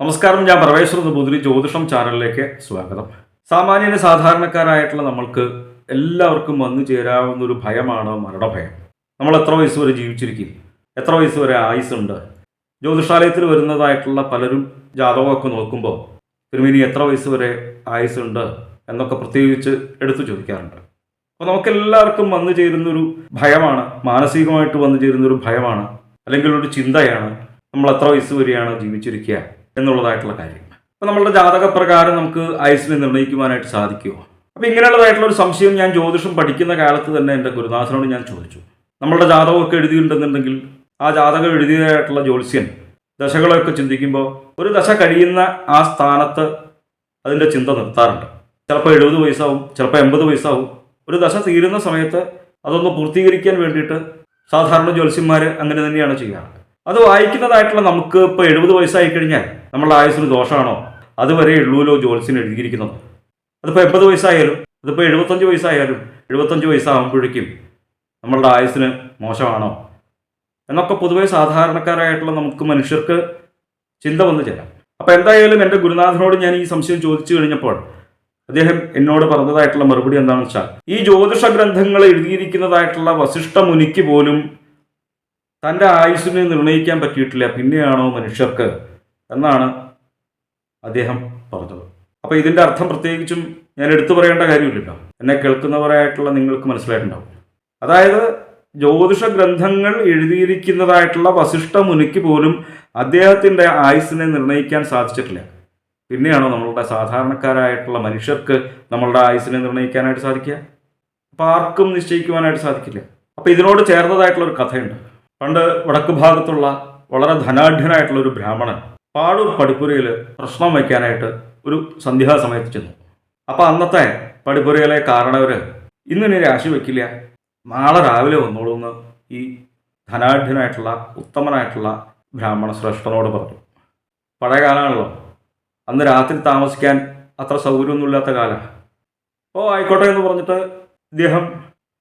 നമസ്കാരം ഞാൻ പ്രവേശ്വർ നമ്പൂതിരി ജ്യോതിഷം ചാനലിലേക്ക് സ്വാഗതം. സാമാന്യന് സാധാരണക്കാരായിട്ടുള്ള നമ്മൾക്ക് എല്ലാവർക്കും വന്നു ചേരാവുന്ന ഒരു ഭയമാണ് മരണഭയം. നമ്മൾ എത്ര വയസ്സ് വരെ ജീവിച്ചിരിക്കും? എത്ര വയസ്സ് വരെ ആയുസ്സുണ്ട്? ജ്യോതിഷാലയത്തിൽ വരുന്നതായിട്ടുള്ള പലരും ജാതകമൊക്കെ നോക്കുമ്പോൾ തിരുമേനി എത്ര വയസ്സ് വരെ ആയുസ്സുണ്ട് എന്നൊക്കെ പ്രത്യേകിച്ച് എടുത്തു ചോദിക്കാറുണ്ട്. അപ്പോൾ നമുക്കെല്ലാവർക്കും വന്നു ചേരുന്നൊരു ഭയമാണ് മാനസികമായിട്ട് വന്നു ചേരുന്നൊരു ഭയമാണ് അല്ലെങ്കിൽ ഒരു ചിന്തയാണ് നമ്മൾ എത്ര വയസ്സ് വരെയാണ് ജീവിച്ചിരിക്കുക. എന്നുള്ളതായിട്ടുള്ള കാര്യം അപ്പോൾ നമ്മളുടെ ജാതകപ്രകാരം നമുക്ക് ആയുസിനെ നിർണയിക്കുവാനായിട്ട് സാധിക്കുമോ അപ്പോൾ ഇങ്ങനെയുള്ളതായിട്ടുള്ള ഒരു സംശയം ഞാൻ ജ്യോതിഷം പഠിക്കുന്ന കാലത്ത് തന്നെ എന്റെ ഗുരുനാഥനോട് ഞാൻ ചോദിച്ചു. നമ്മളുടെ ജാതകമൊക്കെ എഴുതിയിട്ടുണ്ടെന്നുണ്ടെങ്കിൽ ആ ജാതകം എഴുതിയതായിട്ടുള്ള ജ്യോത്സ്യൻ ദശകളൊക്കെ ചിന്തിക്കുമ്പോൾ ഒരു ദശ കഴിയുന്ന ആ സ്ഥാനത്ത് അതിന്റെ ചിന്ത നിർത്താറുണ്ട്. ചിലപ്പോൾ എഴുപത് വയസ്സാവും ചിലപ്പോൾ എൺപത് വയസ്സാവും. ഒരു ദശ തീരുന്ന സമയത്ത് അതൊന്ന് പൂർത്തീകരിക്കാൻ വേണ്ടിയിട്ട് സാധാരണ ജ്യോത്സ്യന്മാർ അങ്ങനെ തന്നെയാണ് ചെയ്യാറ്. അത് വായിക്കുന്നതായിട്ടുള്ള നമുക്ക് ഇപ്പോൾ എഴുപത് വയസ്സായി കഴിഞ്ഞാൽ നമ്മളുടെ ആയുസ്സിന് ദോഷമാണോ? അതുവരെ ഉള്ളൂലോ ജ്യോത്സ്യൻ എഴുതിയിരിക്കുന്നത്? അതിപ്പോൾ എൺപത് വയസ്സായാലും അതിപ്പോൾ എഴുപത്തഞ്ച് വയസ്സായാലും എഴുപത്തഞ്ച് വയസ്സാകുമ്പോഴേക്കും നമ്മളുടെ ആയുസ്സിന് മോശമാണോ? എന്നൊക്കെ പൊതുവെ സാധാരണക്കാരായിട്ടുള്ള നമുക്ക് മനുഷ്യർക്ക് ചിന്ത വന്നു ചേരാം. അപ്പോൾ എന്തായാലും എന്റെ ഗുരുനാഥനോട് ഞാൻ ഈ സംശയം ചോദിച്ചു കഴിഞ്ഞപ്പോൾ അദ്ദേഹം എന്നോട് പറഞ്ഞതായിട്ടുള്ള മറുപടി എന്താണെന്ന് വെച്ചാൽ ഈ ജ്യോതിഷ ഗ്രന്ഥങ്ങൾ എഴുതിയിരിക്കുന്നതായിട്ടുള്ള വസിഷ്ഠ മുനിക്ക് പോലും തന്റെ ആയുസ്സിനെ നിർണയിക്കാൻ പറ്റിയിട്ടില്ല. പിന്നെയാണോ മനുഷ്യർക്ക് എന്നാണ് അദ്ദേഹം പറഞ്ഞത്. അപ്പോൾ ഇതിന്റെ അർത്ഥം പ്രത്യേകിച്ചും ഞാൻ എടുത്തു പറയേണ്ട കാര്യമില്ലല്ലോ. എന്നെ കേൾക്കുന്നവരായിട്ടുള്ള നിങ്ങൾക്ക് മനസ്സിലായിട്ടുണ്ടാവും. അതായത് ജ്യോതിഷ ഗ്രന്ഥങ്ങൾ എഴുതിയിരിക്കുന്നതായിട്ടുള്ള വസിഷ്ഠ മുനിക്ക് പോലും അദ്ദേഹത്തിന്റെ ആയുസ്സിനെ നിർണയിക്കാൻ സാധിച്ചിട്ടില്ല. പിന്നെയാണോ നമ്മളുടെ സാധാരണക്കാരായിട്ടുള്ള മനുഷ്യർക്ക് നമ്മളുടെ ആയുസ്സിനെ നിർണയിക്കാനായിട്ട് സാധിക്കുക? അപ്പോൾ ആർക്കും നിശ്ചയിക്കുവാനായിട്ട് സാധിക്കില്ല. അപ്പോൾ ഇതിനോട് ചേർന്നതായിട്ടുള്ള ഒരു കഥയുണ്ട്. പണ്ട് വടക്ക് ഭാഗത്തുള്ള വളരെ ധനാഢ്യനായിട്ടുള്ള ഒരു ബ്രാഹ്മണൻ പാടൂർ പടിപ്പുരയിൽ പ്രശ്നം വയ്ക്കാനായിട്ട് ഒരു സന്ധ്യാസമയത്ത് ചെന്നു. അപ്പോൾ അന്നത്തെ പടിപ്പുരയിലെ കാരണവർ ഇന്നിനി രാശി വയ്ക്കില്ല. നാളെ രാവിലെ വന്നോളൂ എന്ന് ഈ ധനാഢ്യനായിട്ടുള്ള ഉത്തമനായിട്ടുള്ള ബ്രാഹ്മണ ശ്രേഷ്ഠനോട് പറഞ്ഞു. പഴയ കാലമാണല്ലോ. അന്ന് രാത്രി താമസിക്കാൻ അത്ര സൗകര്യമൊന്നുമില്ലാത്ത കാലമാണ് ഓ ആയിക്കോട്ടെ എന്ന് പറഞ്ഞിട്ട് ഇദ്ദേഹം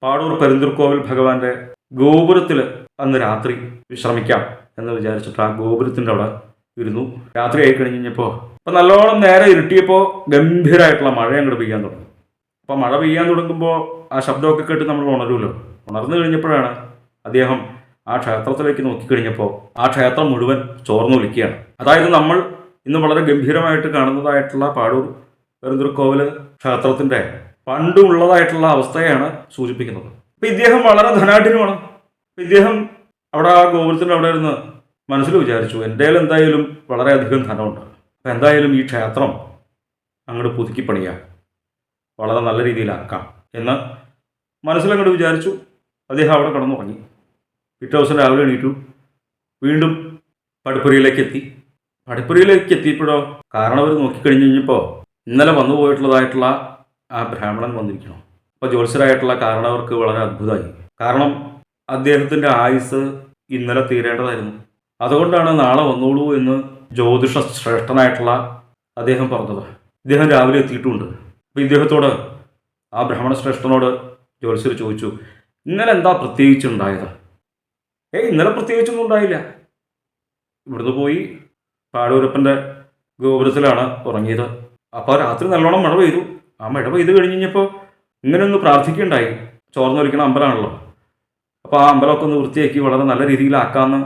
പാടൂർ കോവിൽ ഭഗവാന്റെ ഗോപുരത്തിൽ അന്ന് രാത്രി വിശ്രമിക്കാം എന്ന് വിചാരിച്ചിട്ട് ആ ഗോപുരത്തിന്റെ അവിടെ ഇരുന്നു. രാത്രി ആയി കഴിഞ്ഞ് കഴിഞ്ഞപ്പോൾ അപ്പം നല്ലോണം നേരെ ഇരുട്ടിയപ്പോൾ ഗംഭീരമായിട്ടുള്ള മഴ അങ്ങോട്ട് പെയ്യാൻ തുടങ്ങി. അപ്പോൾ മഴ പെയ്യാൻ തുടങ്ങുമ്പോൾ ആ ശബ്ദമൊക്കെ കേട്ട് നമ്മൾ ഉണരുമല്ലോ. ഉണർന്നു കഴിഞ്ഞപ്പോഴാണ് അദ്ദേഹം ആ ക്ഷേത്രത്തിലേക്ക് നോക്കിക്കഴിഞ്ഞപ്പോൾ ആ ക്ഷേത്രം മുഴുവൻ ചോർന്നു വിളിക്കുകയാണ് അതായത് നമ്മൾ ഇന്ന് വളരെ ഗംഭീരമായിട്ട് കാണുന്നതായിട്ടുള്ള പാടൂർ പെരുന്തൂർക്കോവിൽ ക്ഷേത്രത്തിന്റെ പണ്ടുള്ളതായിട്ടുള്ള അവസ്ഥയാണ് സൂചിപ്പിക്കുന്നത്. അപ്പം ഇദ്ദേഹം വളരെ ധനാഢ്യനുമാണ്. അപ്പം ഇദ്ദേഹം അവിടെ ആ ഗോപുരത്തിന്റെ അവിടെ ഇരുന്ന് മനസ്സിൽ വിചാരിച്ചു എന്റെ എന്തായാലും വളരെയധികം ധനമുണ്ട്. അപ്പം എന്തായാലും ഈ ക്ഷേത്രം അങ്ങോട്ട് പുതുക്കി പണിയാം വളരെ നല്ല രീതിയിലാക്കാം. എന്ന് മനസ്സിലങ്ങോട്ട് വിചാരിച്ചു. അദ്ദേഹം അവിടെ കിടന്നുറങ്ങി. പിറ്റേ ദിവസം രാവിലെ എണീറ്റു. വീണ്ടും പടിപ്പുരയിലേക്ക് എത്തി പടിപ്പുരയിലേക്ക് എത്തിയപ്പോഴോ കാരണം അവർ നോക്കിക്കഴിഞ്ഞ് കഴിഞ്ഞപ്പോൾ ഇന്നലെ വന്നു പോയിട്ടുള്ളതായിട്ടുള്ള ആ ബ്രാഹ്മണൻ വന്നിരിക്കണം. അപ്പോൾ ജ്യോത്സ്യരായിട്ടുള്ള കാരണവർക്ക് വളരെ അത്ഭുതമായി. കാരണം അദ്ദേഹത്തിന്റെ ആയുസ് ഇന്നലെ തീരേണ്ടതായിരുന്നു. അതുകൊണ്ടാണ് നാളെ വന്നോളൂ എന്ന് ജ്യോതിഷ ശ്രേഷ്ഠനായിട്ടുള്ള അദ്ദേഹം പറഞ്ഞത്. ഇദ്ദേഹം രാവിലെ എത്തിയിട്ടുമുണ്ട് അപ്പോൾ ഇദ്ദേഹത്തോട് ആ ബ്രാഹ്മണ ശ്രേഷ്ഠനോട് ജ്യോതിഷർ ചോദിച്ചു ഇന്നലെ എന്താ പ്രത്യേകിച്ച് ഉണ്ടായത് ഏയ് ഇന്നലെ പ്രത്യേകിച്ചൊന്നും ഉണ്ടായില്ല. ഇവിടുന്ന് പോയി പാടൂരപ്പന്റെ ഗോപുരത്തിലാണ് ഉറങ്ങിയത്. അപ്പോൾ രാത്രി നല്ലോണം മഴ പെയ്തു. ആ മഴ പെയ്ത് കഴിഞ്ഞ് കഴിഞ്ഞപ്പോൾ ഇങ്ങനെ ഒന്ന് പ്രാർത്ഥിക്കുകയുണ്ടായി ചോർന്നൊലിക്കണ അമ്പലമാണല്ലോ അപ്പോൾ ആ അമ്പലമൊക്കെ ഒന്ന് വൃത്തിയാക്കി വളരെ നല്ല രീതിയിലാക്കാമെന്ന്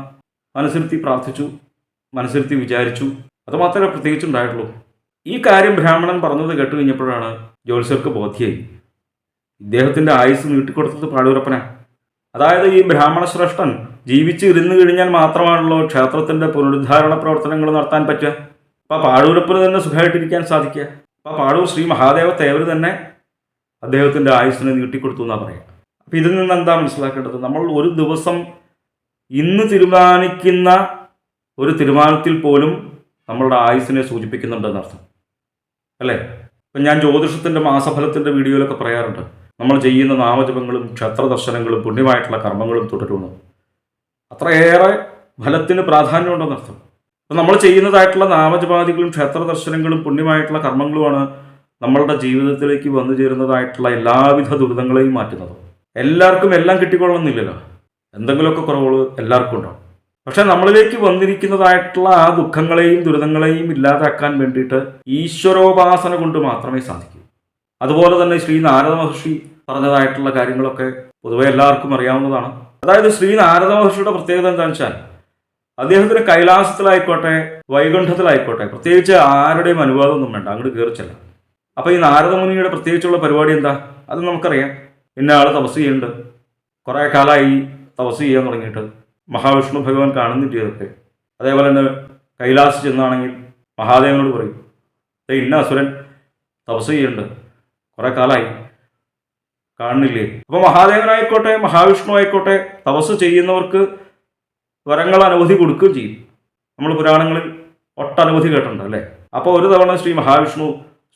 മനസ്സിരുത്തി പ്രാർത്ഥിച്ചു മനസ്സിരുത്തി വിചാരിച്ചു. അത് മാത്രമേ പ്രത്യേകിച്ച് ഉണ്ടായിട്ടുള്ളൂ ഈ കാര്യം ബ്രാഹ്മണൻ പറഞ്ഞത് കേട്ട് കഴിഞ്ഞപ്പോഴാണ് ജ്യോത്സ്യർക്ക് ബോധ്യമായി ഇദ്ദേഹത്തിന്റെ ആയുസ് നീട്ടിക്കൊടുത്തത് പാടൂരപ്പന അതായത് ഈ ബ്രാഹ്മണ ശ്രേഷ്ഠൻ ജീവിച്ച് ഇരുന്ന് കഴിഞ്ഞാൽ മാത്രമാണല്ലോ ക്ഷേത്രത്തിന്റെ പുനരുദ്ധാരണ പ്രവർത്തനങ്ങൾ നടത്താൻ പറ്റുക. അപ്പോൾ പാടൂരപ്പന് തന്നെ സുഖമായിട്ടിരിക്കാൻ സാധിക്കുക. അപ്പോൾ പാടൂർ ശ്രീ മഹാദേവ തേവർ തന്നെ അദ്ദേഹത്തിന്റെ ആയുസ്സിനെ നീട്ടിക്കൊടുത്തു എന്നാണ് പറയുക അപ്പോൾ ഇതിൽ നിന്ന് എന്താ മനസ്സിലാക്കേണ്ടത്? നമ്മൾ ഒരു ദിവസം ഇന്ന് തീരുമാനിക്കുന്ന ഒരു തീരുമാനത്തിൽ പോലും നമ്മളുടെ ആയുസ്സിനെ സൂചിപ്പിക്കുന്നുണ്ടെന്നർത്ഥം അല്ലേ? ഇപ്പം ഞാൻ ജ്യോതിഷത്തിന്റെ മാസഫലത്തിന്റെ വീഡിയോയിലൊക്കെ പറയാറുണ്ട്. നമ്മൾ ചെയ്യുന്ന നാമജപങ്ങളും ക്ഷേത്ര ദർശനങ്ങളും പുണ്യമായിട്ടുള്ള കർമ്മങ്ങളും തുടരുന്നു. അത്രയേറെ ഫലത്തിന് പ്രാധാന്യമുണ്ടെന്നർത്ഥം അപ്പം നമ്മൾ ചെയ്യുന്നതായിട്ടുള്ള നാമജപാദികളും ക്ഷേത്ര ദർശനങ്ങളും പുണ്യമായിട്ടുള്ള കർമ്മങ്ങളുമാണ് നമ്മളുടെ ജീവിതത്തിലേക്ക് വന്നു ചേരുന്നതായിട്ടുള്ള എല്ലാവിധ ദുരിതങ്ങളെയും മാറ്റുന്നത്. എല്ലാവർക്കും എല്ലാം കിട്ടിക്കൊള്ളണമെന്നില്ലല്ലോ. എന്തെങ്കിലുമൊക്കെ കുറവുകൾ എല്ലാവർക്കും ഉണ്ടാവും. പക്ഷെ നമ്മളിലേക്ക് വന്നിരിക്കുന്നതായിട്ടുള്ള ആ ദുഃഖങ്ങളെയും ദുരിതങ്ങളെയും ഇല്ലാതാക്കാൻ വേണ്ടിയിട്ട് ഈശ്വരോപാസന കൊണ്ട് മാത്രമേ സാധിക്കൂ. അതുപോലെ തന്നെ ശ്രീ നാരദ മഹർഷി പറഞ്ഞതായിട്ടുള്ള കാര്യങ്ങളൊക്കെ പൊതുവെ എല്ലാവർക്കും അറിയാവുന്നതാണ്. അതായത് ശ്രീ നാരദ മഹർഷിയുടെ പ്രത്യേകത എന്താണെന്ന് വെച്ചാൽ അദ്ദേഹത്തിന് കൈലാസത്തിലായിക്കോട്ടെ വൈകുണ്ഠത്തിലായിക്കോട്ടെ പ്രത്യേകിച്ച് ആരുടെയും അനുവാദമൊന്നും വേണ്ട അങ്ങോട്ട് കയറിച്ചല്ല അപ്പൊ ഈ നാരദമുനിയുടെ പ്രത്യേകിച്ചുള്ള പരിപാടി എന്താ? അത് നമുക്കറിയാം. ഇന്ന ആൾ തപസ് ചെയ്യുന്നുണ്ട് കുറേ കാലമായി തപസ് ചെയ്യാൻ തുടങ്ങിയിട്ട്. മഹാവിഷ്ണു ഭഗവാൻ കാണുന്നില്ല ഇതൊക്കെ അതേപോലെ തന്നെ കൈലാസ് ചെന്നാണെങ്കിൽ മഹാദേവനോട് പറയും ഇന്ന അസുരൻ തപസ് ചെയ്യുന്നുണ്ട് കുറേ കാലമായി കാണുന്നില്ലേ? അപ്പോൾ മഹാദേവനായിക്കോട്ടെ മഹാവിഷ്ണു ആയിക്കോട്ടെ തപസ് ചെയ്യുന്നവർക്ക് വരങ്ങൾ അനവധി കൊടുക്കുകയും ചെയ്യും. നമ്മൾ പുരാണങ്ങളിൽ ഒട്ടനവധി കേട്ടിട്ടുണ്ട് അല്ലേ? അപ്പോൾ ഒരു തവണ ശ്രീ മഹാവിഷ്ണു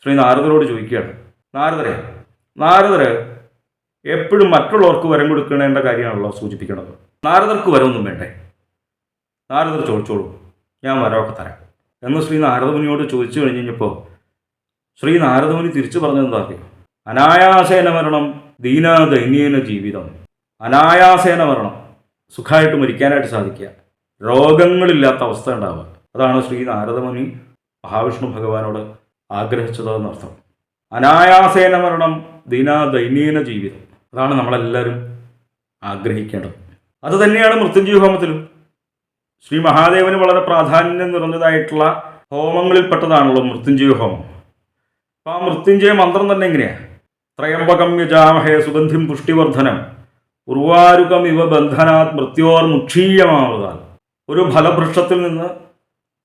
ശ്രീ നാരദരോട് ചോദിക്കുകയാണ്. നാരദരെ നാരദര് എപ്പോഴും മറ്റുള്ളവർക്ക് വരം കൊടുക്കേണ്ട കാര്യമാണല്ലോ സൂചിപ്പിക്കുന്നത് നാരദർക്ക് വരമൊന്നും വേണ്ടേ? നാരദർ ചോദിച്ചോളൂ ഞാൻ വരമൊക്കെ തരാം. എന്ന് ശ്രീ നാരദമുനിയോട് ചോദിച്ചു കഴിഞ്ഞ് കഴിഞ്ഞപ്പോൾ ശ്രീ നാരദമുനി തിരിച്ചു പറഞ്ഞെന്താ അറിയോ? അനായാസേന മരണം ദീന ദൈന്യേന ജീവിതം. അനായാസേന മരണം സുഖമായിട്ട് മരിക്കാനായിട്ട് സാധിക്കുക. രോഗങ്ങളില്ലാത്ത അവസ്ഥ ഉണ്ടാവുക. അതാണ് ശ്രീ നാരദമുനി മഹാവിഷ്ണു ഭഗവാനോട് ആഗ്രഹിച്ചതെന്നർത്ഥം അനായാസേന മരണം ദീന ദൈന്യേന ജീവിതം. അതാണ് നമ്മളെല്ലാവരും ആഗ്രഹിക്കേണ്ടത്. അതുതന്നെയാണ് മൃത്യുഞ്ജയ ഹോമത്തിലും. ശ്രീ മഹാദേവന് വളരെ പ്രാധാന്യം നിറഞ്ഞതായിട്ടുള്ള ഹോമങ്ങളിൽപ്പെട്ടതാണല്ലോ മൃത്യുഞ്ജയ ഹോമം. അപ്പം ആ മൃത്യുഞ്ജയ മന്ത്രം തന്നെ എങ്ങനെയാണ് ത്രയംബകം യജാമഹേ സുഗന്ധിം പുഷ്ടിവർദ്ധനം. ഉർവാരുകം ഇവ ബന്ധനാത് മൃത്യോർ മുക്ഷീയമാവതാൽ ഒരു ഫലവൃക്ഷത്തിൽ നിന്ന്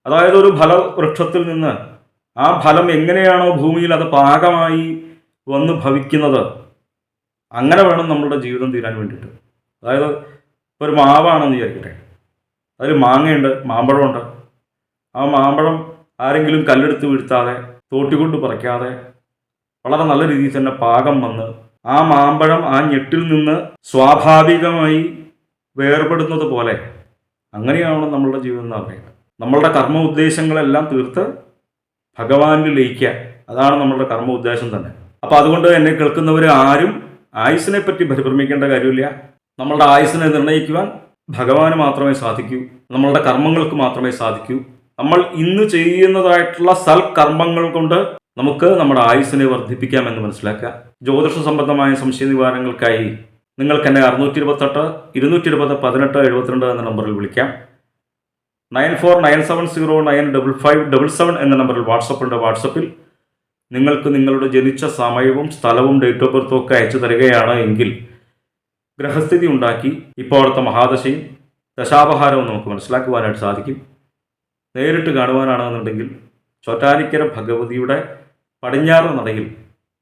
അതായത് ഒരു ഫലവൃക്ഷത്തിൽ നിന്ന് ആ ഫലം എങ്ങനെയാണോ ഭൂമിയിൽ അത് പാകമായി വന്ന് ഭവിക്കുന്നത് അങ്ങനെ വേണം നമ്മളുടെ ജീവിതം തീരാൻ വേണ്ടിയിട്ട്. അതായത് ഒരു മാവാണെന്ന് വിചാരിക്കട്ടെ. അതിൽ മാങ്ങയുണ്ട് മാമ്പഴമുണ്ട്. ആ മാമ്പഴം ആരെങ്കിലും കല്ലെടുത്ത് വീഴ്ത്താതെ തോട്ടിക്കൊണ്ട് പറിക്കാതെ വളരെ നല്ല രീതിയിൽ തന്നെ പാകം വന്ന് ആ മാമ്പഴം ആ ഞെട്ടിൽ നിന്ന് സ്വാഭാവികമായി വേർപെടുന്നത് പോലെ അങ്ങനെയാണ് നമ്മളുടെ ജീവിതം എന്ന് പറയുന്നത്. നമ്മളുടെ കർമ്മ ഉദ്ദേശങ്ങളെല്ലാം തീർത്ത് ഭഗവാനിൽ ലയിക്കുക. അതാണ് നമ്മളുടെ കർമ്മ ഉദ്ദേശം തന്നെ. അപ്പോൾ അതുകൊണ്ട് എന്നെ കേൾക്കുന്നവർ ആരും ആയുസിനെ പറ്റി പരിഭ്രമിക്കേണ്ട കാര്യമില്ല. നമ്മളുടെ ആയുസിനെ നിർണയിക്കുവാൻ ഭഗവാന് മാത്രമേ സാധിക്കൂ. നമ്മളുടെ കർമ്മങ്ങൾക്ക് മാത്രമേ സാധിക്കൂ. നമ്മൾ ഇന്ന് ചെയ്യുന്നതായിട്ടുള്ള സൽക്കർമ്മങ്ങൾ കൊണ്ട് നമുക്ക് നമ്മുടെ ആയുസ്സിനെ വർദ്ധിപ്പിക്കാമെന്ന് മനസ്സിലാക്കുക. ജ്യോതിഷ സംബന്ധമായ സംശയ നിവാരണങ്ങൾക്കായി നിങ്ങൾക്ക് എന്നെ അറുന്നൂറ്റി ഇരുപത്തെട്ട് ഇരുന്നൂറ്റി ഇരുപത് പതിനെട്ട് എഴുപത്തിരണ്ട് എന്ന നമ്പറിൽ വിളിക്കാം. Nine four nine seven zero nine double five double seven എന്ന നമ്പറിൽ വാട്സപ്പ് ഉണ്ട്. വാട്സപ്പിൽ നിങ്ങൾക്ക് നിങ്ങളുടെ ജനിച്ച സമയവും സ്ഥലവും ഡേറ്റ് ഓഫ് ബർത്തും ഒക്കെ അയച്ചു തരികയാണ് എങ്കിൽ ഗ്രഹസ്ഥിതി ഉണ്ടാക്കി ഇപ്പോഴത്തെ മഹാദശയും ദശാപഹാരവും നമുക്ക് മനസ്സിലാക്കുവാനായിട്ട് സാധിക്കും. നേരിട്ട് കാണുവാനാണെന്നുണ്ടെങ്കിൽ ചോറ്റാനിക്കര ഭഗവതിയുടെ പടിഞ്ഞാറ് നടയിൽ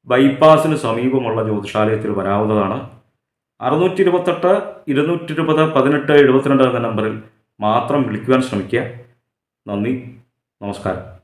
ബൈപ്പാസിന് സമീപമുള്ള ജ്യോതിഷാലയത്തിൽ വരാവുന്നതാണ്. അറുന്നൂറ്റി ഇരുപത്തെട്ട് ഇരുന്നൂറ്റി ഇരുപത് പതിനെട്ട് എഴുപത്തിരണ്ട് എന്ന നമ്പറിൽ മാത്രം വിളിക്കുവാൻ ശ്രമിക്കുക. നന്ദി. നമസ്കാരം.